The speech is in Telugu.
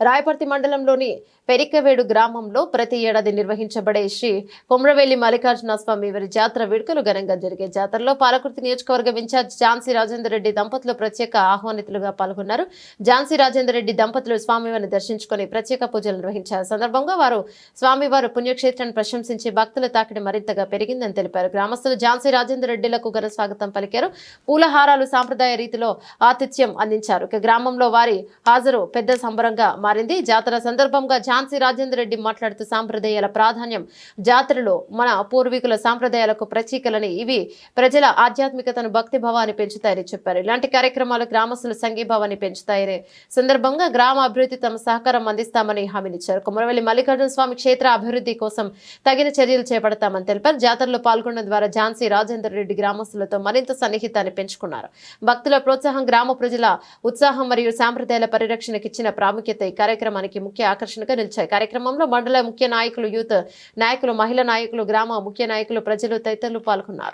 రాయపర్తి మండలంలోని పెరికవేడు గ్రామంలో ప్రతి ఏడాది నిర్వహించబడే శ్రీ కొమ్రవెల్లి మల్లికార్జున స్వామి వారి జాతర వేడుకలు ఘనంగా జరిగే జాతరలో పాలకుర్తి నియోజకవర్గం ఇన్ఛార్జ్ ఝాన్సీ రాజేందర్ రెడ్డి దంపతులు ప్రత్యేక ఆహ్వానితులుగా పాల్గొన్నారు. ఝాన్సీ రాజేందర్ రెడ్డి దంపతులు స్వామివారిని దర్శించుకుని ప్రత్యేక పూజలు నిర్వహించారు సందర్భంగా వారు స్వామివారు పుణ్యక్షేత్రాన్ని ప్రశంసించి భక్తుల తాకిడి మరింతగా పెరిగిందని తెలిపారు. గ్రామస్తులు ఝాన్సీ రాజేందర్ రెడ్డిలకు ఘన స్వాగతం పలికారు. పూలహారాలు సాంప్రదాయ రీతిలో ఆతిథ్యం అందించారు. గ్రామంలో వారి హాజరు పెద్ద సంబరంగా మారింది. జాతర సందర్భంగా ఝాన్సీ రాజేందర్ రెడ్డి మాట్లాడుతూ సాంప్రదాయాల ప్రాధాన్యం జాతరలో మన పూర్వీకుల సాంప్రదాయాలకు ప్రతీకలని ఇవి ప్రజల ఆధ్యాత్మికతను భక్తి భావాన్ని పెంచుతాయని చెప్పారు. ఇలాంటి కార్యక్రమాలు గ్రామస్తుల సంఘీభావాన్ని పెంచుతాయని సందర్భంగా గ్రామ అభివృద్ధి తమ సహకారం అందిస్తామని హామీనిచ్చారు కుమరవెల్లి మల్లికార్జున స్వామి క్షేత్ర అభివృద్ధి కోసం తగిన చర్యలు చేపడతామని తెలిపారు. జాతరలో పాల్గొనడం ద్వారా ఝాన్సీ రాజేందర్ రెడ్డి గ్రామస్తులతో మరింత సన్నిహితాన్ని పెంచుకున్నారు. భక్తుల ప్రోత్సాహం గ్రామ ప్రజల ఉత్సాహం మరియు సాంప్రదాయాల పరిరక్షణకు ఇచ్చిన ప్రాముఖ్యత కార్యక్రమానికి ముఖ్య ఆకర్షణగా నిలిచాయి. కార్యక్రమంలో మండల ముఖ్య నాయకులు యూత్ నాయకులు మహిళా నాయకులు గ్రామ ముఖ్య నాయకులు ప్రజలు తదితరులు పాల్గొన్నారు.